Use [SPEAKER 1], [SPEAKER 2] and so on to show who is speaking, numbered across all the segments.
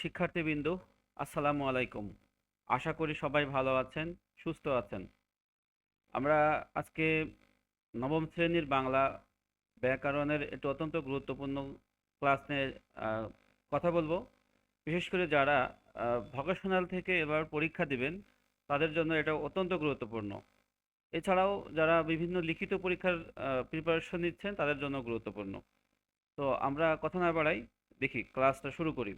[SPEAKER 1] শিক্ষার্থীবৃন্দ, আসসালামু আলাইকুম। আশা করি সবাই ভালো আছেন, সুস্থ আছেন। আমরা আজকে নবম শ্রেণির বাংলা ব্যাকরণের একটি অত্যন্ত গুরুত্বপূর্ণ ক্লাস নিয়ে কথা বলব। বিশেষ করে যারা ভকেশনাল থেকে এবার পরীক্ষা দিবেন, তাদের জন্য এটা অত্যন্ত গুরুত্বপূর্ণ। এছাড়াও যারা বিভিন্ন লিখিত পরীক্ষার প্রিপারেশন নিচ্ছেন, তাদের জন্য গুরুত্বপূর্ণ। তো আমরা কথা না বাড়াই, দেখি ক্লাসটা শুরু করি।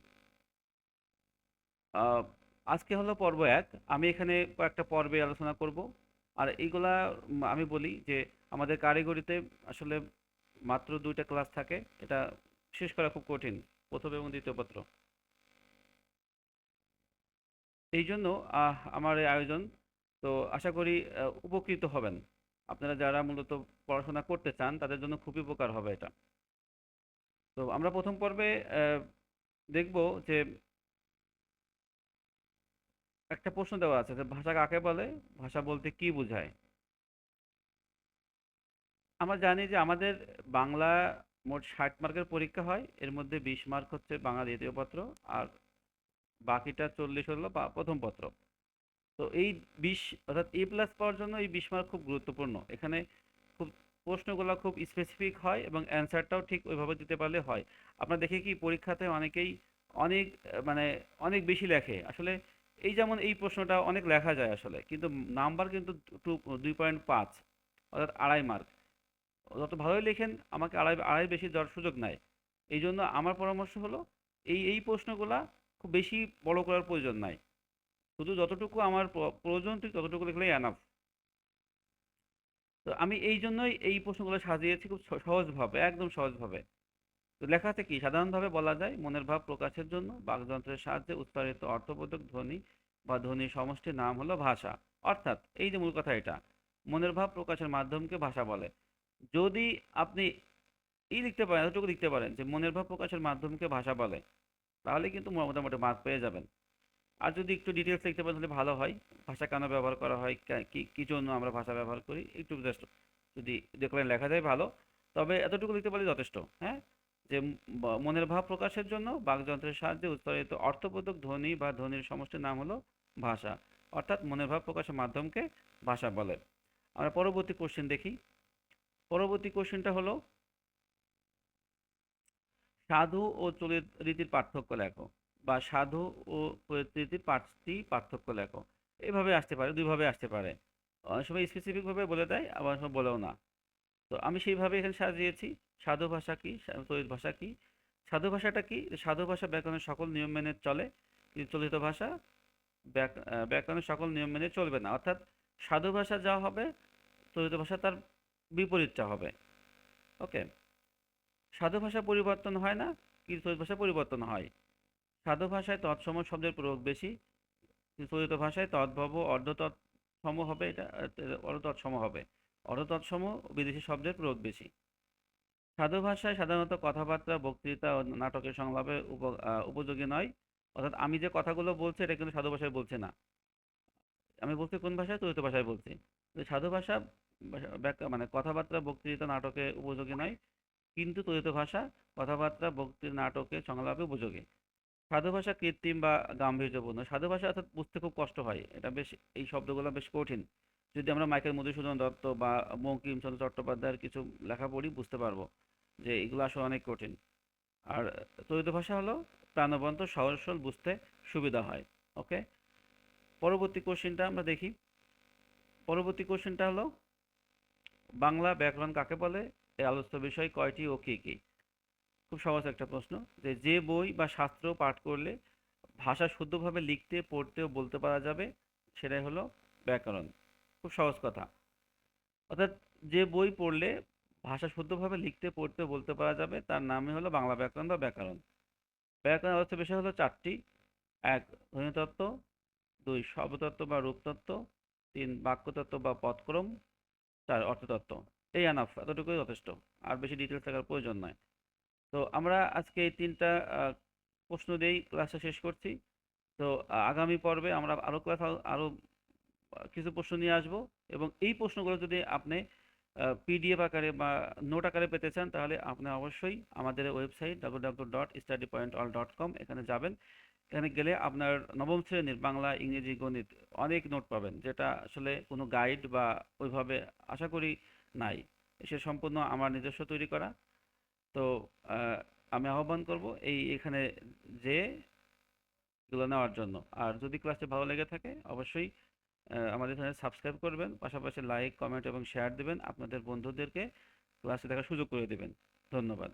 [SPEAKER 1] আজকে হলো পর্ব এক। আমি এখানে কয়েকটা পর্বে আলোচনা করব। আর এইগুলা আমি বলি যে আমাদের কারিগরিতে আসলে মাত্র দুইটা ক্লাস থাকে। এটা শেষ করা খুব কঠিন, প্রথম এবং দ্বিতীয় পত্র। এই জন্য আমার এই আয়োজন। তো আশা করি উপকৃত হবেন। আপনারা যারা মূলত পড়াশোনা করতে চান, তাদের জন্য খুবই উপকার হবে এটা। তো আমরা প্রথম পর্বে দেখব যে একটা প্রশ্ন দেওয়া আছে ভাষা কাকে বলে? ভাষা বলতে কি বোঝায়? আমরা জানি যে আমাদের বাংলা মোট ষাট মার্কের পরীক্ষা হয়, এর মধ্যে বিশ মার্ক হচ্ছে বাংলা দ্বিতীয় পত্র আর বাকিটা চল্লিশ হলো প্রথম পত্র। তো এই বিশ, অর্থাৎ এ প্লাস পাওয়ার জন্য এই বিশ মার্ক খুব গুরুত্বপূর্ণ। এখানে খুব প্রশ্নগুলো খুব স্পেসিফিক হয় এবং অ্যান্সারটাও ঠিক ওইভাবে দিতে পারলে হয়। আমরা দেখি কি পরীক্ষাতে অনেকেই অনেক মানে অনেক বেশি লেখে। আসলে এই যেমন এই প্রশ্নটা অনেক লেখা যায় আসলে, কিন্তু নাম্বার কিন্তু টু, দুই পয়েন্ট পাঁচ, অর্থাৎ আড়াই মার্ক যত ভালোই লেখেন, আমাকে আড়াই আড়াই বেশি দেওয়ার সুযোগ নাই। এই জন্য আমার পরামর্শ হলো, এই এই প্রশ্নগুলা খুব বেশি বড় করার প্রয়োজন নাই। শুধু যতটুকু আমার প্রয়োজন, ঠিক ততটুকু লিখলেই এনাফ তো আমি এই জন্যই এই প্রশ্নগুলো সাজিয়েছি খুব সহজভাবে, একদম সহজভাবে। তো লেখাতে কি? সাধারণভাবে বলা যায় মনের ভাব প্রকাশের জন্য বাকযন্ত্রের সাহায্যে উচ্চারিত অর্থবোধক ধ্বনি বা ধ্বনির সমষ্টির নাম হলো ভাষা। অর্থাৎ এই যে মূল কথা এটা, মনের ভাব প্রকাশের মাধ্যমকে ভাষা বলে। যদি আপনি এই লিখতে পারেন, এতটুকু লিখতে পারেন যে মনের ভাব প্রকাশের মাধ্যমকে ভাষা বলে, তাহলে কিন্তু মোটামুটি মার্ক পেয়ে যাবেন। আর যদি একটু ডিটেলস লিখতে পারেন তাহলে ভালো হয়। ভাষা কেন ব্যবহার করা হয়, কে- জন্য আমরা ভাষা ব্যবহার করি, একটু জাস্ট যদি দেখলেন লেখা যায় ভালো। তবে এতটুকু লিখতে পারলে যথেষ্ট হ্যাঁ? যে মনের ভাব প্রকাশের জন্য বাকযন্ত্রের সাহায্যে উচ্চারিত অর্থবোধক ধ্বনি বা ধ্বনির সমষ্টির নাম হলো ভাষা। অর্থাৎ মনের ভাব প্রকাশের মাধ্যমকে ভাষা বলে। আমরা পরবর্তী কোশ্চেন দেখি। পরবর্তী কোশ্চেনটা হলো, সাধু ও চলিত রীতির পার্থক্য লেখো বা সাধু ও রীতির পাঁচটি পার্থক্য লেখো। এভাবে আসতে পারে, দুইভাবে আসতে পারে। অনেক সময় স্পেসিফিক ভাবে বলে দেয়, আবার সময় বলেও না। তো আমি সেইভাবে এখানে সাজিয়েছি। সাধু ভাষা কি? চলিত ভাষা কি? সাধু ভাষাটা কি? সাধু ভাষা ব্যাকরণের সকল নিয়ম মেনে চলে কিন্তু চলিত ভাষা ব্যাকরণের সকল নিয়ম মেনে চলবে না। অর্থাৎ সাধু ভাষা যা হবে চলিত ভাষা তার বিপরীতটা হবে। ওকে? সাধু ভাষা পরিবর্তন হয় না কিন্তু চলিত ভাষা পরিবর্তন হয়? সাধু ভাষায় তৎসম শব্দের প্রয়োগ বেশি চলিত ভাষায় তদ্ভব অর্ধ তৎসম হবে এটা আহ, অর্ধ তৎসম হবে। অর্ধ তৎসম বিদেশি শব্দের প্রয়োগ বেশি। সাধু ভাষায় সাধারণত কথাবার্তা, বক্তৃতা ও নাটকের সংলাপে উপ উপযোগী নয়। অর্থাৎ আমি যে কথাগুলো বলছি, এটা কিন্তু সাধু ভাষায় বলছে না। আমি বলছি কোন ভাষায়? চলিত ভাষায় বলছি। সাধু ভাষা ব্যাখ্যা মানে কথাবার্তা, বক্তৃতা, নাটকে উপযোগী নয়। কিন্তু চলিত ভাষা, কথাবার্তা, বক্তৃতা নাটকে সংলাপে উপযোগী। সাধু ভাষা কৃত্রিম বা গাম্ভীর্যপূর্ণ। সাধু ভাষা অর্থাৎ বুঝতে খুব কষ্ট হয়। এটা বেশ, এই শব্দগুলো বেশ কঠিন। যদি আমরা মাইকেল মধুসূদন দত্ত বা বঙ্কিমচন্দ্র চট্টোপাধ্যায়ের কিছু লেখা পড়ি, বুঝতে পারব যে এগুলো আসলে অনেক কঠিন। আর চলিত ভাষা হলো প্রাণবন্ত, সহজ সরল, বুঝতে সুবিধা হয় ওকে পরবর্তী কোশ্চেনটা আমরা দেখি। পরবর্তী কোশ্চেনটা হলো, বাংলা ব্যাকরণ কাকে বলে? এই আলোচ্য বিষয় কয়টি ও কি কি? খুব সহজ একটা প্রশ্ন, যে যে বই বা শাস্ত্র পাঠ করলে ভাষা শুদ্ধভাবে লিখতে, পড়তে ও বলতে পারা যাবে, সেটাই হলো ব্যাকরণ। খুব সহজ কথা। অর্থাৎ যে বই পড়লে ভাষা শুদ্ধভাবে লিখতে, পড়তে, বলতে পারা যাবে, তার নামই হলো বাংলা ব্যাকরণ বা ব্যাকরণ। ব্যাকরণ আলোচ্য বিষয় হলো চারটি। এক, ধ্বনিতত্ত্ব, দুই, শব্দতত্ত্ব বা রূপতত্ত্ব, তিন, বাক্যতত্ত্ব বা পদক্রম চার, অর্থতত্ত্ব। এই আনাফ, এতটুকুই যথেষ্ট। আর বেশি ডিটেলস থাকার প্রয়োজন নয়। তো আমরা আজকে এই তিনটা প্রশ্ন দিয়েই ক্লাসটা শেষ করছি। তো আগামী পর্বে আমরা আরও ক্লাস আরও কিছু প্রশ্ন নিয়ে আসব এবং এই প্রশ্নগুলো যদি আপনি পিডিএফ আকারে বা নোট আকারে পেতে চান, তাহলে আপনি অবশ্যই আমাদের website W W dot study point all dot com এখানে যাবেন। এখানে গেলে আপনার নবম শ্রেণির বাংলা, ইংরেজি, গণিত অনেক নোট পাবেন, যেটা আসলে কোনো গাইড বা ওইভাবে আশা করি নাই। সে সম্পূর্ণ আমার নিজস্ব তৈরি করা। তো আমি আহ্বান করব এই এখানে যে, এগুলো নেওয়ার জন্য। আর যদি ক্লাসটি ভালো লেগে থাকে, অবশ্যই আমাদের এখানে সাবস্ক্রাইব করবেন, পাশাপাশি লাইক কমেন্ট এবং শেয়ার দেবেন, আপনাদের বন্ধুদেরকে ক্লাসে দেখার সুযোগ করে দেবেন। ধন্যবাদ।